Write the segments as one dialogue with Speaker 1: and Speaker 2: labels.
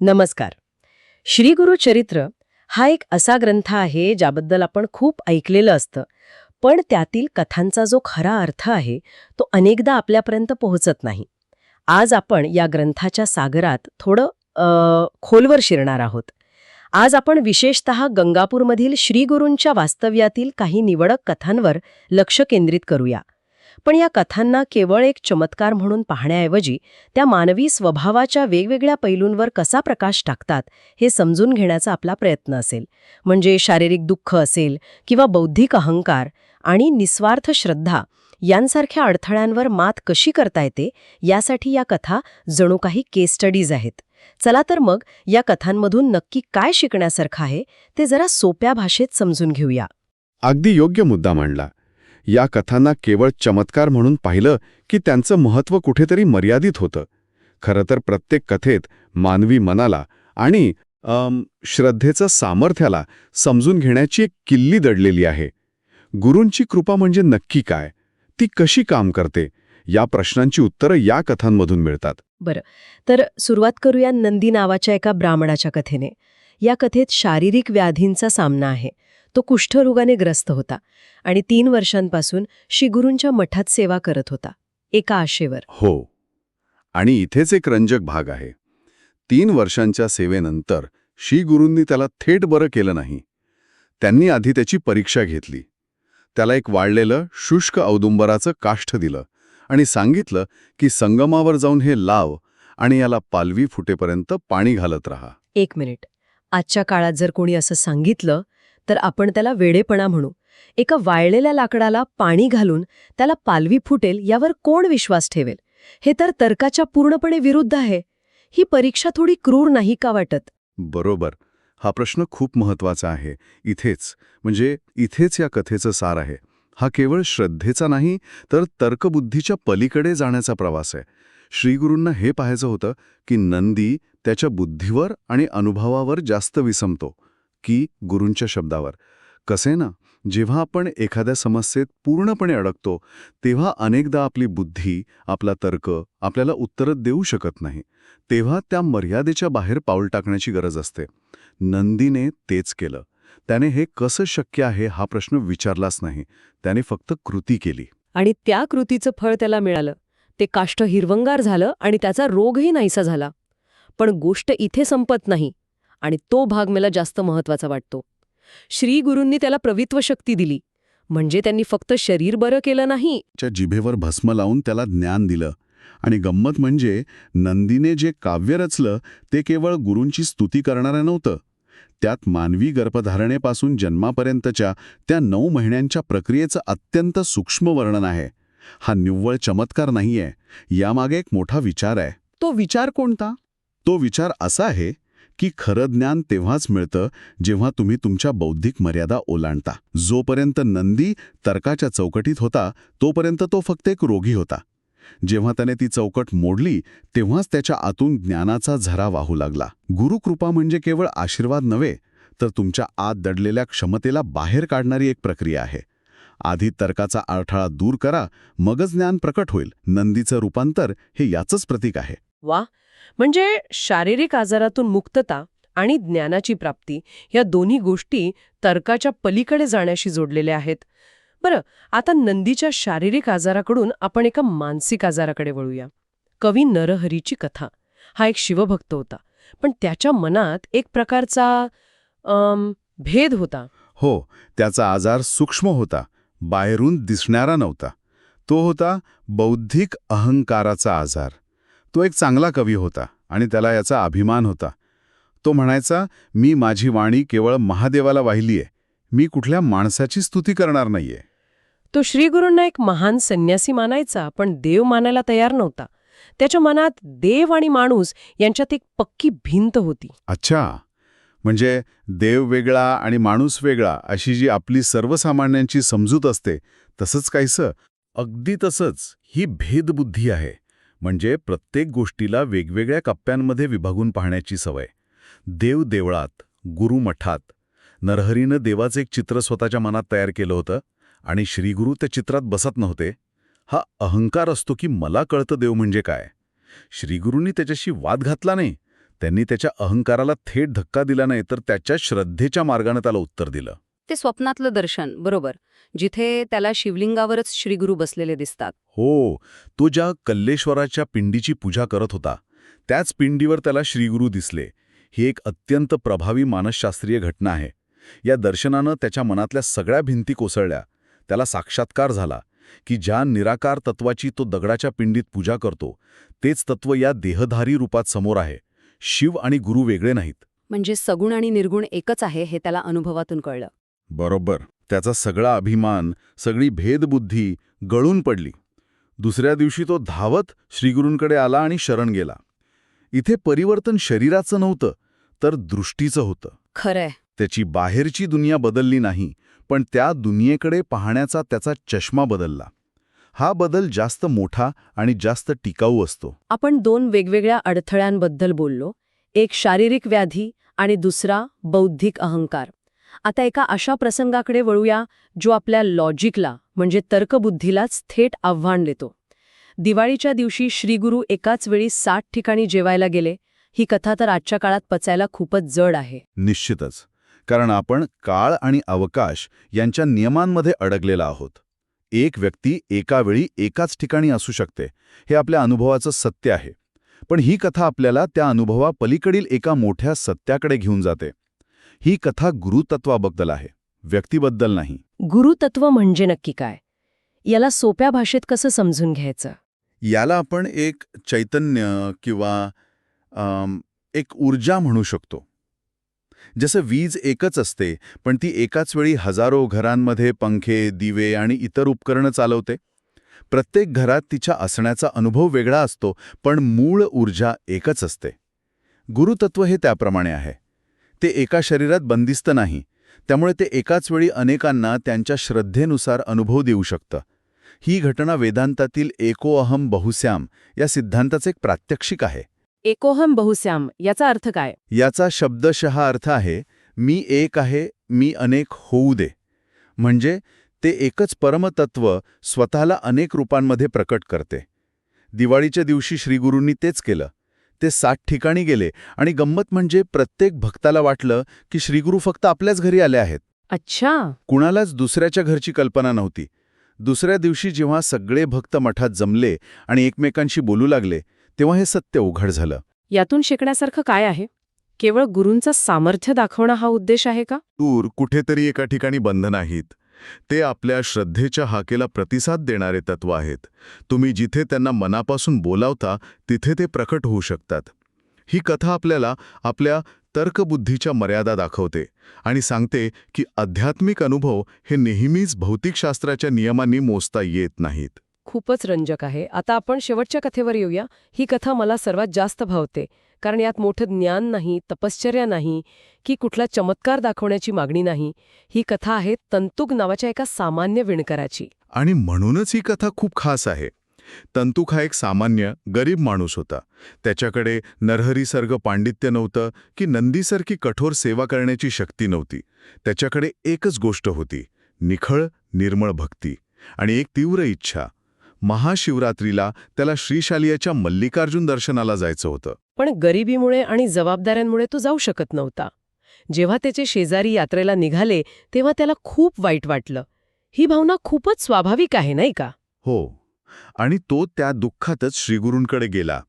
Speaker 1: नमस्कार. श्री गुरु चरित्र हा एक असा ग्रंथ आहे ज्याबद्दल आपण खूप ऐकलेलं असतं. पण त्यातील कथांचा जो खरा अर्थ आहे तो अनेकदा आपल्यापर्यंत पोहोचत नाही. आज आपण या ग्रंथाच्या सागरात थोडं खोलवर शिरणार आहोत. आज आपण विशेषत गंगापूरमधील श्रीगुरूंच्या वास्तव्यातील काही निवडक कथांवर लक्ष केंद्रित करूया. पण या कथांना केवळ एक चमत्कार म्हणून पाहण्याऐवजी त्या मानवी स्वभावाच्या वेगवेगळ्या पैलूंवर कसा प्रकाश टाकतात हे समजून घेण्याचा आपला प्रयत्न असेल. म्हणजे शारीरिक दुःख असेल किंवा बौद्धिक अहंकार आणि निस्वार्थ श्रद्धा यांसारख्या अडथळ्यांवर मात कशी करता येते यासाठी या कथा जणू काही केस स्टडीज आहेत. चला तर मग या कथांमधून नक्की काय शिकण्यासारखं आहे ते जरा सोप्या भाषेत समजून घेऊया.
Speaker 2: अगदी योग्य मुद्दा मांडला. या कथांना केवळ चमत्कार म्हणून पाहिलं की त्यांचं महत्त्व कुठेतरी मर्यादित होतं. खरं तर प्रत्येक कथेत मानवी मनाला आणि श्रद्धेचं सामर्थ्याला समजून घेण्याची एक किल्ली दडलेली आहे. गुरूंची कृपा म्हणजे नक्की काय? ती कशी काम करते? या प्रश्नांची उत्तरं या कथांमधून मिळतात. बरं.
Speaker 1: तर सुरुवात करूया नंदी नावाच्या एका ब्राह्मणाच्या कथेने. या कथेत शारीरिक व्याधींचा सामना आहे. तो कुष्ठरोगाने ग्रस्त होता आणि तीन वर्षांपासून श्रीगुरूंच्या मठात सेवा करत होता एका आशेवर.
Speaker 2: हो. आणि इथेच एक रंजक भाग आहे. तीन वर्षांच्या सेवेनंतर श्री गुरूंनी त्याला थेट बरं केलं नाही. त्यांनी आधी त्याची परीक्षा घेतली. त्याला एक वाळलेलं शुष्क औदुंबराचं काष्ठ दिलं आणि सांगितलं की संगमावर जाऊन हे लाव आणि याला पालवी फुटेपर्यंत पाणी घालत राहा.
Speaker 1: एक मिनिट. आजच्या काळात जर कोणी असं सांगितलं तर आपण त्याला वेडेपणा म्हणू. एका वाळलेल्या लाकडाला पाणी घालून त्याला पालवी फुटेल यावर कोण विश्वास ठेवेल? हे तर तर्काच्या पूर्णपणे विरुद्ध आहे. ही परीक्षा थोडी क्रूर नाही का वाटत?
Speaker 2: बरोबर. हा प्रश्न खूप महत्त्वाचा आहे. इथेच म्हणजे इथेच या कथेचं सार आहे. हा केवळ श्रद्धेचा नाही तर तर्कबुद्धीच्या पलीकडे जाण्याचा प्रवास आहे. श्रीगुरूंना हे पाहायचं होतं की नंदी त्याच्या बुद्धीवर आणि अनुभवावर जास्त विसमतो. की गुरूंच्या शब्दावर. कसे ना जेव्हा आपण एखाद्या समस्येत पूर्णपणे अडकतो तेव्हा अनेकदा आपली बुद्धी आपला तर्क आपल्याला उत्तरं देऊ शकत नाही. तेव्हा त्या मर्यादेच्या बाहेर पाऊल टाकण्याची गरज असते. नंदीने तेच केलं. त्याने हे कसं शक्य आहे हा प्रश्न विचारलाच नाही. त्याने फक्त कृती केली.
Speaker 1: आणि त्या कृतीचं फळ त्याला मिळालं. ते काष्ठ हिरवंगार झालं आणि त्याचा रोगही नाहीसा झाला. पण गोष्ट इथे संपत नाही. आणि तो भाग मला जास्त महत्त्वाचा वाटतो. श्री गुरूंनी त्याला प्रवित्व शक्ती दिली. म्हणजे त्यांनी फक्त शरीर बरं केलं नाही.
Speaker 2: च्या जिभेवर भस्म लावून त्याला ज्ञान दिलं. आणि गंमत म्हणजे नंदीने जे काव्य रचलं ते केवळ गुरूंची स्तुती करणारं नव्हतं. त्यात मानवी गर्भधारणेपासून जन्मापर्यंतच्या त्या नऊ महिन्यांच्या प्रक्रियेचं अत्यंत सूक्ष्म वर्णन आहे. हा निव्वळ चमत्कार नाहीये. यामागे एक मोठा विचार आहे. तो विचार कोणता? तो विचार असा आहे की खरं ज्ञान तेव्हाच मिळतं जेव्हा तुम्ही तुमच्या बौद्धिक मर्यादा ओलांडता. जोपर्यंत नंदी तर्काच्या चौकटीत होता तोपर्यंत तो फक्त एक रोगी होता. जेव्हा त्याने ती चौकट मोडली तेव्हाच त्याच्या आतून ज्ञानाचा झरा वाहू लागला. गुरुकृपा म्हणजे केवळ आशीर्वाद नव्हे तर तुमच्या आत दडलेल्या क्षमतेला बाहेर काढणारी एक प्रक्रिया आहे. आधी तर्काचा अडथळा दूर करा मगच ज्ञान प्रकट होईल. नंदीचं रूपांतर हे याचंच प्रतीक आहे.
Speaker 1: वा म्हणजे शारीरिक आजारातून मुक्तता आणि ज्ञानाची प्राप्ती या दोन्ही गोष्टी तर्काच्या पलीकडे जाण्याशी जोडलेल्या आहेत. बरं आता नंदीच्या शारीरिक आजाराकडून आपण एका मानसिक आजाराकडे वळूया. कवी नरहरीची कथा. हा एक शिवभक्त होता. पण त्याच्या मनात एक प्रकारचा अम, भेद होता.
Speaker 2: हो त्याचा आजार सूक्ष्म होता. बाहेरून दिसणारा नव्हता. तो होता बौद्धिक अहंकाराचा आजार. तो एक चांगला कवी होता आणि त्याला याचा अभिमान होता. तो म्हणायचा मी माझी वाणी केवळ महादेवाला वाहिलीये. मी कुठल्या माणसाची स्तुती करणार नाहीये.
Speaker 1: तो श्रीगुरूंना एक महान संन्यासी मानायचा पण देव मानायला तयार नव्हता. त्याच्या मनात देव आणि माणूस यांच्यात एक पक्की भिंत होती.
Speaker 2: अच्छा. म्हणजे देव वेगळा आणि माणूस वेगळा अशी जी आपली सर्वसामान्यांची समजूत असते तसंच काहीसं. अगदी तसंच ही भेदबुद्धी आहे. म्हणजे प्रत्येक गोष्टीला वेगवेगळ्या कप्प्यांमध्ये विभागून पाहण्याची सवय. देव देवळात गुरु मठात. नरहरीनं देवाचं एक चित्र स्वतःच्या मनात तयार केलं होतं आणि श्रीगुरू त्या चित्रात बसत नव्हते. हा अहंकार असतो की मला कळतं देव म्हणजे काय? श्रीगुरूंनी त्याच्याशी वाद घातला नाही. त्यांनी त्याच्या अहंकाराला थेट धक्का दिला नाही तर त्याच्या श्रद्धेच्या मार्गाने त्याला उत्तर दिलं.
Speaker 3: ते स्वप्नातलं दर्शन बरोबर. जिथे त्याला शिवलिंगावरच श्रीगुरू बसलेले दिसतात.
Speaker 2: हो तो ज्या कल्लेश्वराच्या पिंडीची पूजा करत होता त्याच पिंडीवर त्याला श्रीगुरू दिसले. ही एक अत्यंत प्रभावी मानसशास्त्रीय घटना आहे. या दर्शनानं त्याच्या मनातल्या सगळ्या भिंती कोसळल्या. त्याला साक्षात्कार झाला की ज्या निराकार तत्वाची तो दगडाच्या पिंडीत पूजा करतो तेच तत्व या देहधारी रूपात समोर आहे. शिव आणि गुरु वेगळे नाहीत.
Speaker 3: म्हणजे सगुण आणि निर्गुण एकच आहे हे त्याला अनुभवातून कळलं.
Speaker 2: बरोबर. त्याचा सगळा अभिमान सगळी भेदबुद्धी गळून पडली. दुसऱ्या दिवशी तो धावत श्रीगुरूंकडे आला आणि शरण गेला. इथे परिवर्तन शरीराचं नव्हतं तर दृष्टीचं होतं.
Speaker 3: खरंय.
Speaker 2: त्याची बाहेरची दुनिया बदलली नाही पण त्या दुनियेकडे पाहण्याचा त्याचा चष्मा बदलला. हा बदल जास्त मोठा आणि जास्त टिकाऊ असतो.
Speaker 1: आपण दोन वेगवेगळ्या अडथळ्यांबद्दल बोललो. एक शारीरिक व्याधी आणि दुसरा बौद्धिक अहंकार. आता एका अशा प्रसंगाकडे वळूया जो आपल्या लॉजिकला म्हणजे तर्कबुद्धीलाच थेट आव्हान देतो. दिवाळीच्या दिवशी श्रीगुरू एकाच वेळी साठ ठिकाणी जेवायला गेले. ही कथा तर आजच्या काळात पचायला खूपच जड आहे.
Speaker 2: निश्चितच. कारण आपण काळ आणि अवकाश यांच्या नियमांमध्ये अडकलेला आहोत. एक व्यक्ती एकावेळी एकाच ठिकाणी असू शकते हे आपल्या अनुभवाचं सत्य आहे. पण ही कथा आपल्याला त्या अनुभवा पलीकडील एका मोठ्या सत्याकडे घेऊन जाते. ही कथा गुरुतत्वाबद्दल आहे व्यक्तीबद्दल नाही.
Speaker 1: गुरुतत्व म्हणजे नक्की काय? याला सोप्या भाषेत कसं समजून घ्यायचं?
Speaker 2: याला आपण एक चैतन्य किंवा एक ऊर्जा म्हणू शकतो. जसं वीज एकच असते पण ती एकाच वेळी हजारो घरांमध्ये पंखे दिवे आणि इतर उपकरणं चालवते. प्रत्येक घरात तिच्या असण्याचा अनुभव वेगळा असतो पण मूळ ऊर्जा एकच असते. गुरुतत्व हे त्याप्रमाणे आहे. ते एका शरीरात बंदिस्त नाही. त्यामुळे ते एकाच वेळी अनेकांना त्यांच्या श्रद्धेनुसार अनुभव देऊ शकतं. ही घटना वेदांतातील एको अहम बहुश्याम या सिद्धांताचे एक प्रात्यक्षिक आहे.
Speaker 1: एकोहम बहुश्याम याचा अर्थ काय?
Speaker 2: याचा शब्दशः अर्थ आहे मी एक आहे मी अनेक होऊ दे. म्हणजे ते एकच परमतत्व स्वतःला अनेक रूपांमध्ये प्रकट करते. दिवाळीच्या दिवशी श्रीगुरूंनी तेच केलं. ते साठ ठिकाणी गेले आणि गंमत म्हणजे प्रत्येक भक्ताला वाटलं की श्रीगुरू फक्त आपल्याच घरी आले आहेत.
Speaker 1: अच्छा.
Speaker 2: कुणालाच दुसऱ्याच्या घरची कल्पना नव्हती. दुसऱ्या दिवशी जेव्हा सगळे भक्त मठात जमले आणि एकमेकांशी बोलू लागले तेव्हा हे सत्य उघड झालं.
Speaker 1: यातून शिकण्यासारखं काय आहे? केवळ गुरूंचं सामर्थ्य दाखवणं हा उद्देश आहे का?
Speaker 2: दूर कुठेतरी एका ठिकाणी बंध नाहीत. ते आपल्या श्रद्धेच्या हाकेला प्रतिसाद देणारे तत्व आहेत. तुम्ही जिथे त्यांना मनापासून बोलावता तिथे ते प्रकट होऊ शकतात. ही कथा आपल्याला आपल्या तर्कबुद्धीच्या मर्यादा दाखवते आणि सांगते की आध्यात्मिक अनुभव हे नेहमीच भौतिकशास्त्राच्या नियमांनी मोजता येत नाहीत.
Speaker 1: खूपच रंजक आहे. आता आपण शेवटच्या कथेवर येऊया. ही कथा मला सर्वात जास्त भावते. कारण यात मोठं ज्ञान नाही तपश्चर्या नाही की कुठला चमत्कार दाखवण्याची मागणी नाही. ही कथा आहे तंतुक नावाच्या एका सामान्य विणकराची.
Speaker 2: आणि म्हणूनच ही कथा खूप खास आहे. तंतुक हा एक सामान्य गरीब माणूस होता. त्याच्याकडे नरहरीसर्ग पांडित्य नव्हतं की नंदीसारखी कठोर सेवा करण्याची शक्ती नव्हती. त्याच्याकडे एकच गोष्ट होती निखळ निर्मळ भक्ती आणि एक तीव्र इच्छा. महाशिवरात्रीला त्याला श्रीशालियाच्या मल्लिकार्जुन दर्शनाला जायचं होतं.
Speaker 1: पण गरिबीमुळे आणि जबाबदाऱ्यांमुळे तो जाऊ शकत नव्हता. जेव्हा त्याचे शेजारी यात्रेला निघाले तेव्हा त्याला खूप वाईट वाटलं. ही भावना खूपच स्वाभाविक आहे नाही का?
Speaker 2: हो. आणि तो त्या दुःखातच श्रीगुरूंकडे गेला.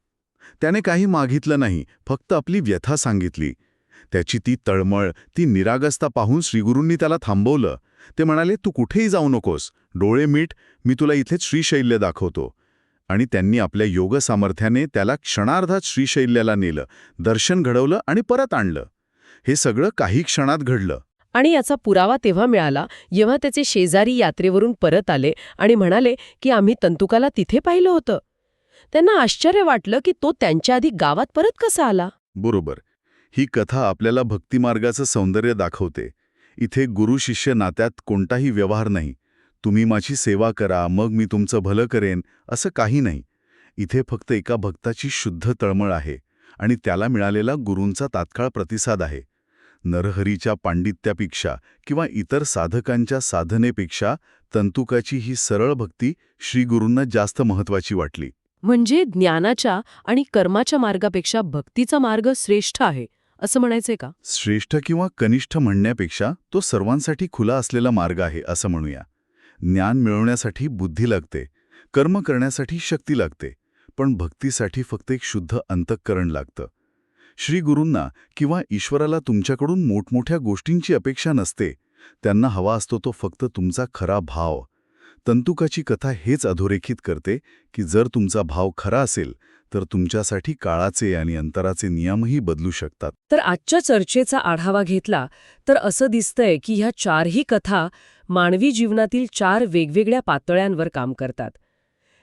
Speaker 2: त्याने काही मागितलं नाही फक्त आपली व्यथा सांगितली. त्याची ती तळमळ ती निरागसता पाहून श्रीगुरूंनी त्याला थांबवलं. ते म्हणाले तू कुठेही जाऊ नकोस. डोळे मीठ मी तुला इथेच श्रीशैल्य दाखवतो. आणि त्यांनी आपल्या योग सामर्थ्याने त्याला क्षणार्धात श्रीशैल्याला नेलं दर्शन घडवलं आणि परत आणलं. हे सगळं काही क्षणात घडलं.
Speaker 1: आणि याचा पुरावा तेव्हा मिळाला जेव्हा त्याचे शेजारी यात्रेवरून परत आले आणि म्हणाले की आम्ही तंतुकाला तिथे पाहिलं होतं. त्यांना आश्चर्य वाटलं की तो त्यांच्या आधी गावात परत कसा आला?
Speaker 2: बरोबर. ही कथा आपल्याला भक्तिमार्गाचं सौंदर्य दाखवते. इथे गुरु-शिष्य नात्यात कोणताही व्यवहार नाही. तुम्ही माझी सेवा करा मग मी तुमचं भलं करेन असं काही नाही. इथे फक्त एका भक्ताची शुद्ध तळमळ आहे आणि त्याला मिळालेला गुरूंचा तात्काळ प्रतिसाद आहे. नरहरीच्या पांडित्यापेक्षा किंवा इतर साधकांच्या साधनेपेक्षा तंतुकाची ही सरळ भक्ती श्रीगुरूंना जास्त महत्वाची वाटली.
Speaker 1: म्हणजे ज्ञानाच्या आणि कर्माच्या मार्गापेक्षा भक्तीचा मार्ग श्रेष्ठ आहे. असं म्हणायचंय का?
Speaker 2: श्रेष्ठ किंवा कनिष्ठ म्हणण्यापेक्षा तो सर्वांसाठी खुला असलेला मार्ग आहे असं म्हणूया. ज्ञान मिळवण्यासाठी बुद्धी लागते कर्म करण्यासाठी शक्ती लागते पण भक्तीसाठी फक्त एक शुद्ध अंतःकरण लागतं. श्री गुरूंना किंवा ईश्वराला तुमच्याकडून मोठमोठ्या गोष्टींची अपेक्षा नसते त्यांना हवा असतो तो फक्त तुमचा खरा भाव. तंतुकाची कथा हेच अधोरेखित करते की जर तुमचा भाव खरा असेल तर तुमच्यासाठी काळाचे आणि अंतराचे नियमही बदलू शकतात.
Speaker 1: तर आजच्या चर्चेचा आढावा घेतला तर असं दिसतंय की ह्या चारही कथा मानवी जीवनातील चार वेगवेगळ्या पातळ्यांवर काम करतात.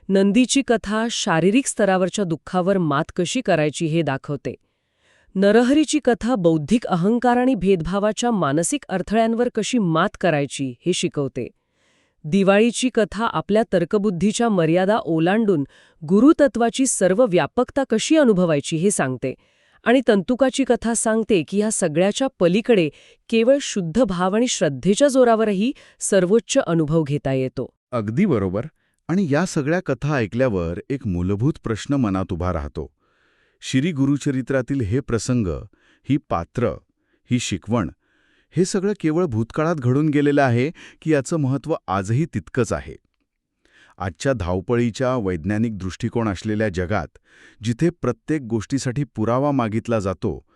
Speaker 1: नंदीची कथा शारीरिक स्तरावरच्या दुःखावर मात कशी करायची हे दाखवते. नरहरीची कथा बौद्धिक अहंकार आणि भेदभावाच्या मानसिक अडथळ्यांवर कशी मात करायची हे शिकवते. दिवाळीची कथा आपल्या तर्कबुद्धीच्या मर्यादा ओलांडून गुरुतत्वाची सर्व व्यापकता कशी अनुभवायची हे सांगते आणि तंतुकाची कथा सांगते की ह्या सगळ्याच्या पलीकडे केवळ शुद्ध भाव आणि श्रद्धेच्या जोरावरही सर्वोच्च अनुभव घेता येतो.
Speaker 2: अगदी बरोबर. आणि या सगळ्या कथा ऐकल्यावर एक मूलभूत प्रश्न मनात उभा राहतो. श्री गुरुचरित्रातील हे प्रसंग ही पात्र ही शिकवण हे सगळं केवळ भूतकाळात घडून गेलेलं आहे की याचं महत्त्व आजही तितकंच आहे. आजच्या धावपळीच्या वैज्ञानिक दृष्टिकोन असलेल्या जगात जिथे प्रत्येक गोष्टीसाठी पुरावा मागितला जातो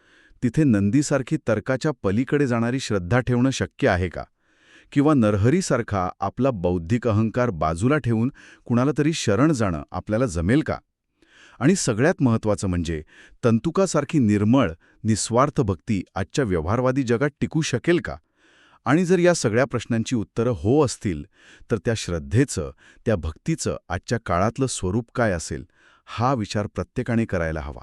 Speaker 2: तिथे नंदीसारखी तर्काच्या पलीकडे जाणारी श्रद्धा ठेवणं शक्य आहे का? किंवा नरहरीसारखा आपला बौद्धिक अहंकार बाजूला ठेवून कुणाला तरी शरण जाणं आपल्याला जमेल का? आणि सगळ्यात महत्त्वाचं म्हणजे तंतुकासारखी निर्मळ निस्वार्थ भक्ती आजच्या व्यवहारवादी जगात टिकू शकेल का? आणि जर या सगळ्या प्रश्नांची उत्तरं हो असतील तर त्या श्रद्धेचं त्या भक्तीचं आजच्या काळातलं स्वरूप काय असेल हा विचार प्रत्येकाने करायला हवा.